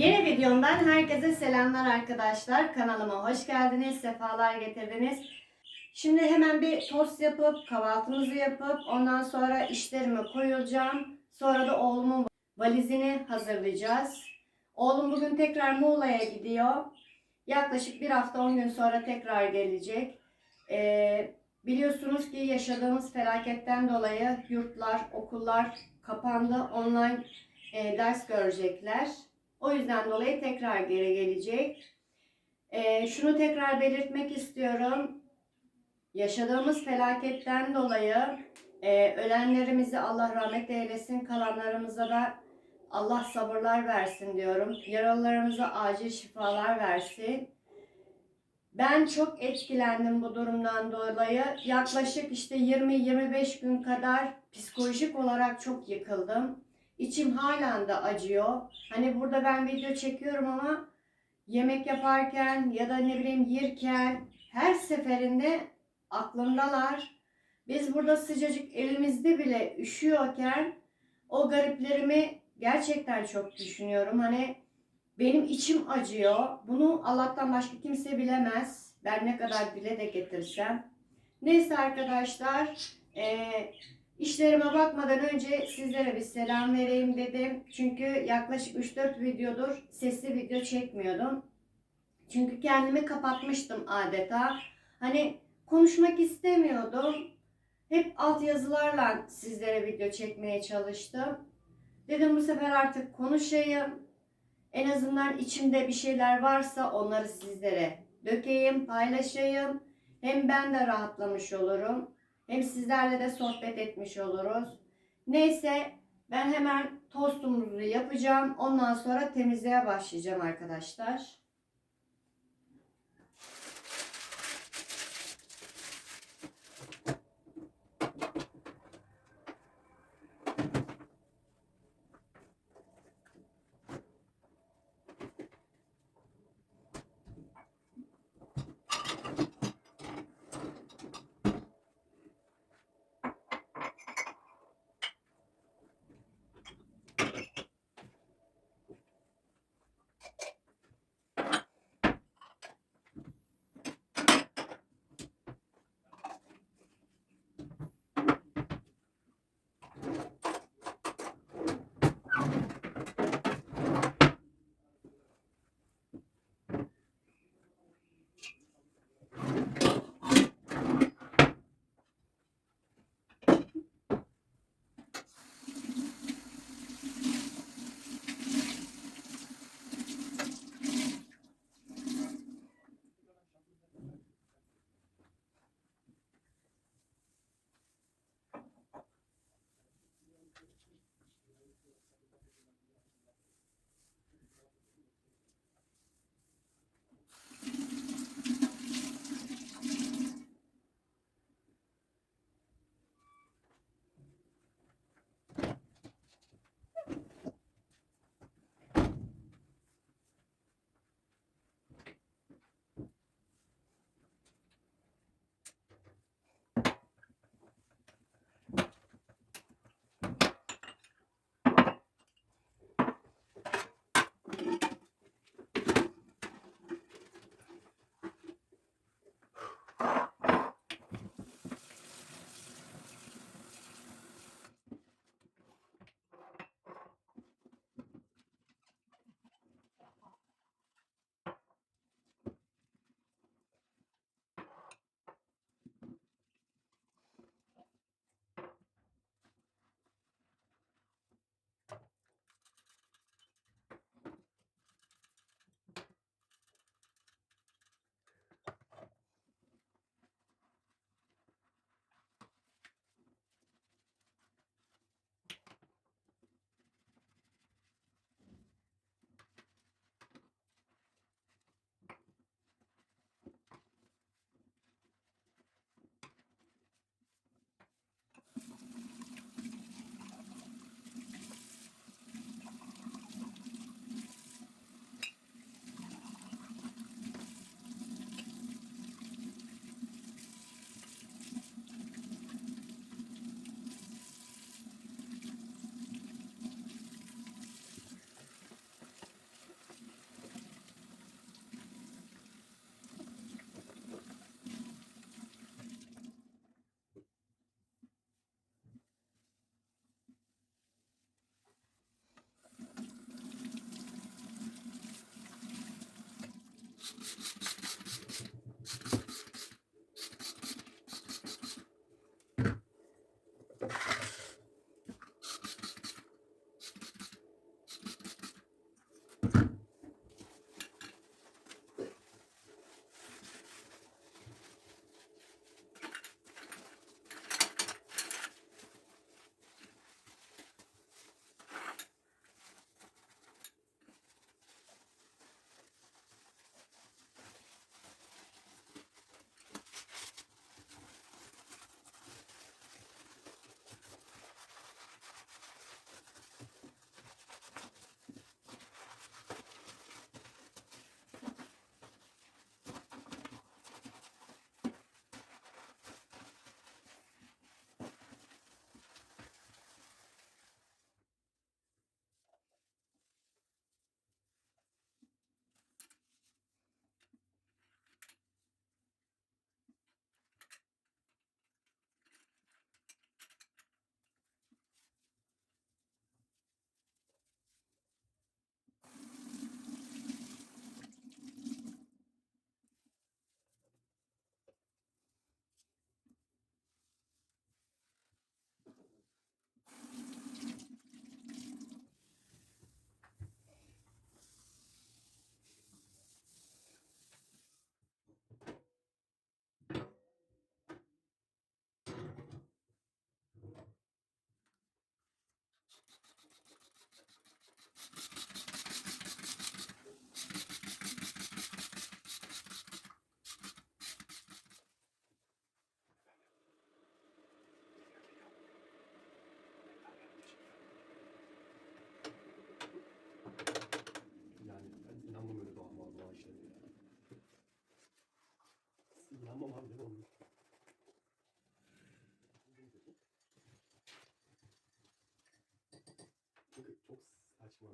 Yeni videomdan herkese selamlar arkadaşlar. Kanalıma hoş geldiniz, sefalar getirdiniz. Şimdi hemen bir tost yapıp, kahvaltımızı yapıp, ondan sonra işlerimi koyulacağım. Sonra da oğlumun valizini hazırlayacağız. Oğlum bugün tekrar Muğla'ya gidiyor. Yaklaşık bir hafta 10 gün sonra tekrar gelecek. Ee, biliyorsunuz ki yaşadığımız felaketten dolayı yurtlar, okullar kapandı. Online e, ders görecekler. O yüzden dolayı tekrar geri gelecek. Ee, şunu tekrar belirtmek istiyorum. Yaşadığımız felaketten dolayı e, ölenlerimizi Allah rahmet eylesin, kalanlarımıza da Allah sabırlar versin diyorum. Yaralılarımıza acil şifalar versin. Ben çok etkilendim bu durumdan dolayı. Yaklaşık işte 20-25 gün kadar psikolojik olarak çok yıkıldım. İçim halen de acıyor. Hani burada ben video çekiyorum ama yemek yaparken ya da ne bileyim yerken her seferinde aklımdalar. Biz burada sıcacık elimizde bile üşüyorken o gariplerimi gerçekten çok düşünüyorum. Hani benim içim acıyor. Bunu Allah'tan başka kimse bilemez. Ben ne kadar dile de getirsem. Neyse arkadaşlar. Eee İşlerime bakmadan önce sizlere bir selam vereyim dedim. Çünkü yaklaşık 3-4 videodur sesli video çekmiyordum. Çünkü kendimi kapatmıştım adeta. Hani konuşmak istemiyordum. Hep altyazılarla sizlere video çekmeye çalıştım. Dedim bu sefer artık konuşayım. En azından içimde bir şeyler varsa onları sizlere dökeyim, paylaşayım. Hem ben de rahatlamış olurum. Hem sizlerle de sohbet etmiş oluruz. Neyse ben hemen tostumuzu yapacağım. Ondan sonra temizliğe başlayacağım arkadaşlar. Thank you. フフフ。Çünkü çok saçma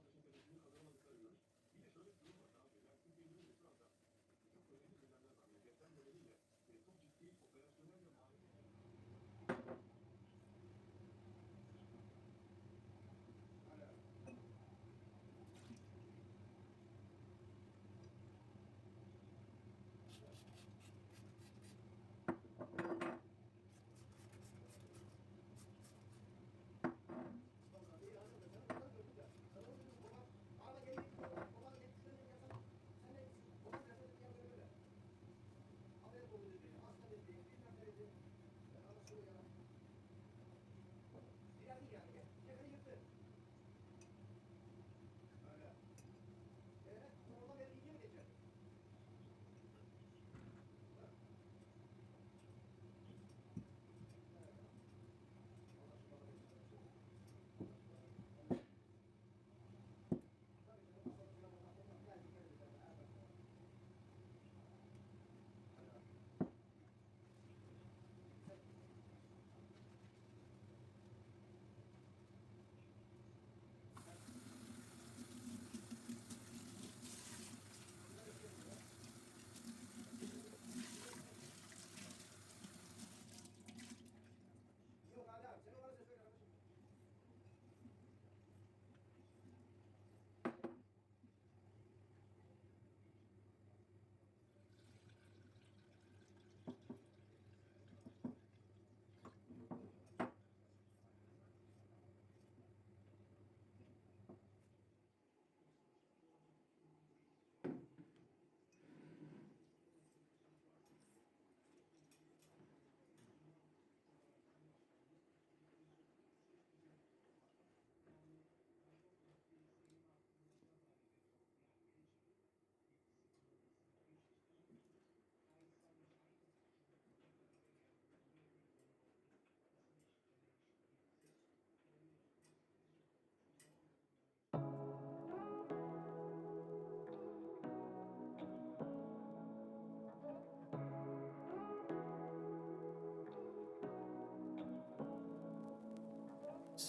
vatandaşın görevini kazanamadıkları görülür. Bir de şöyle bir durum var.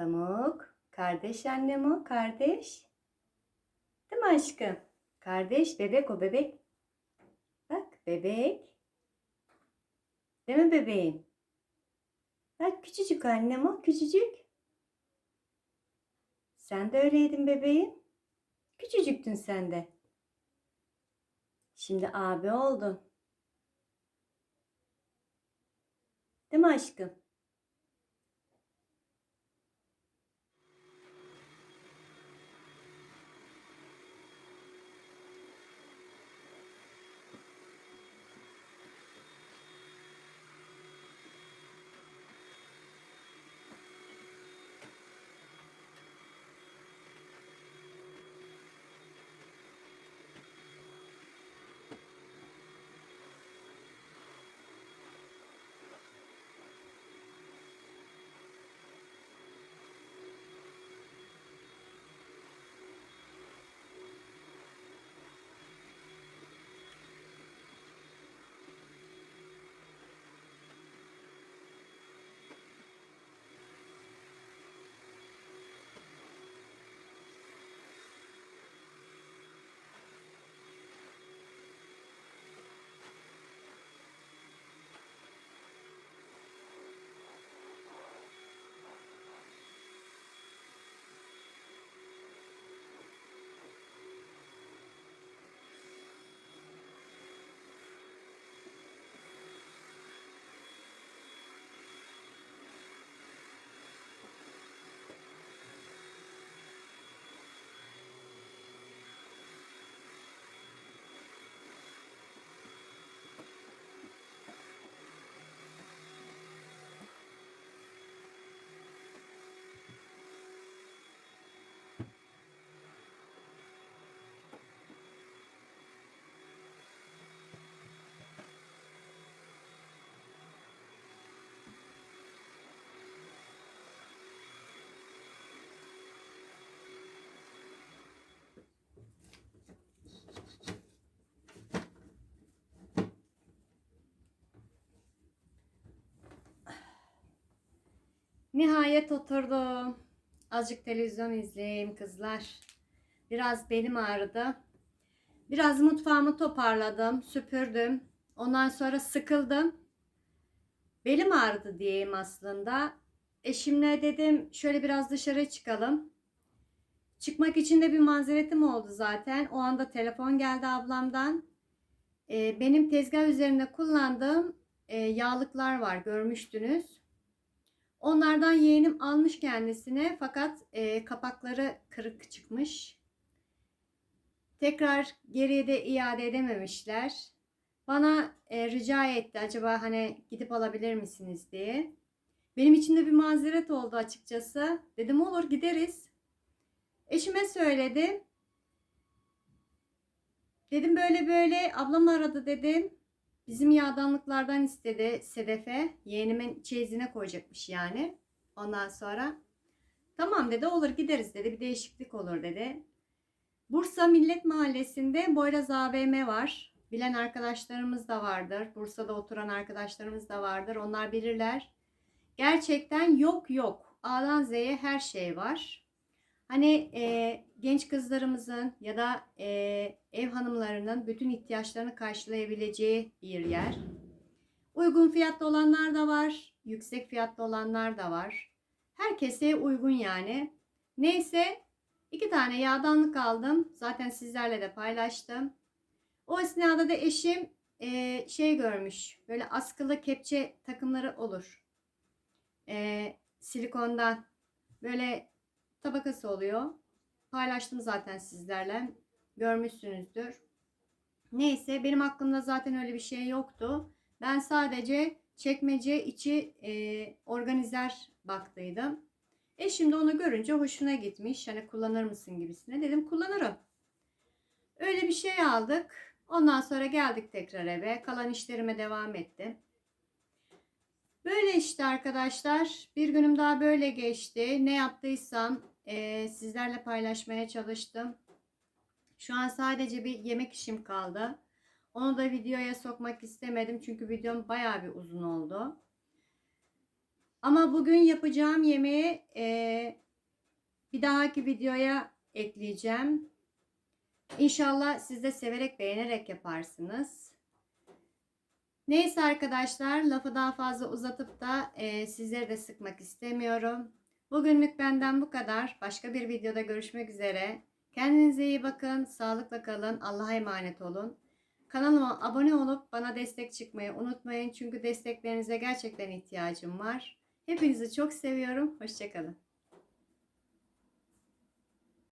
Pamuk. Kardeş annem o. Kardeş. Değil mi aşkım? Kardeş. Bebek o bebek. Bak bebek. Değil mi bebeğim? Bak küçücük annem o. Küçücük. Sen de öyleydin bebeğim. Küçücüktün sen de. Şimdi abi oldun. Değil mi aşkım? Nihayet oturdum. Azıcık televizyon izleyeyim kızlar. Biraz belim ağrıdı. Biraz mutfağımı toparladım, süpürdüm. Ondan sonra sıkıldım. Belim ağrıdı diyeyim aslında. Eşimle dedim şöyle biraz dışarı çıkalım. Çıkmak için de bir mazeretim oldu zaten. O anda telefon geldi ablamdan. Ee, benim tezgah üzerinde kullandığım e, yağlıklar var görmüştünüz. Onlardan yeğenim almış kendisine fakat e, kapakları kırık çıkmış. Tekrar geriye de iade edememişler. Bana e, rica etti acaba hani gidip alabilir misiniz diye. Benim için de bir mazeret oldu açıkçası. Dedim olur gideriz. Eşime söyledim. Dedim böyle böyle ablam aradı dedim. Bizim yağdanlıklardan istedi Sedef'e. Yeğenimin çeyizine koyacakmış yani. Ondan sonra tamam dedi olur gideriz dedi. Bir değişiklik olur dedi. Bursa Millet Mahallesi'nde Boyraz AVM var. Bilen arkadaşlarımız da vardır. Bursa'da oturan arkadaşlarımız da vardır. Onlar bilirler. Gerçekten yok yok. A'dan Z'ye her şey var. Hani e, genç kızlarımızın ya da e, ev hanımlarının bütün ihtiyaçlarını karşılayabileceği bir yer. Uygun fiyatlı olanlar da var, yüksek fiyatlı olanlar da var. Herkese uygun yani. Neyse iki tane yağdanlık aldım. Zaten sizlerle de paylaştım. O esnada da eşim e, şey görmüş. Böyle askılı kepçe takımları olur. E, silikondan. Böyle tabakası oluyor. Paylaştım zaten sizlerle. Görmüşsünüzdür. Neyse benim aklımda zaten öyle bir şey yoktu. Ben sadece çekmece içi e, organizer baktıydım. Eşim de onu görünce hoşuna gitmiş. Hani kullanır mısın gibisine. Dedim kullanırım. Öyle bir şey aldık. Ondan sonra geldik tekrar eve. Kalan işlerime devam ettim. Böyle işte arkadaşlar. Bir günüm daha böyle geçti. Ne yaptıysam e, sizlerle paylaşmaya çalıştım. Şu an sadece bir yemek işim kaldı. Onu da videoya sokmak istemedim. Çünkü videom bayağı bir uzun oldu. Ama bugün yapacağım yemeği e, bir dahaki videoya ekleyeceğim. İnşallah siz de severek beğenerek yaparsınız. Neyse arkadaşlar lafı daha fazla uzatıp da e, sizleri de sıkmak istemiyorum. Bugünlük benden bu kadar. Başka bir videoda görüşmek üzere. Kendinize iyi bakın. Sağlıkla kalın. Allah'a emanet olun. Kanalıma abone olup bana destek çıkmayı unutmayın. Çünkü desteklerinize gerçekten ihtiyacım var. Hepinizi çok seviyorum. Hoşçakalın.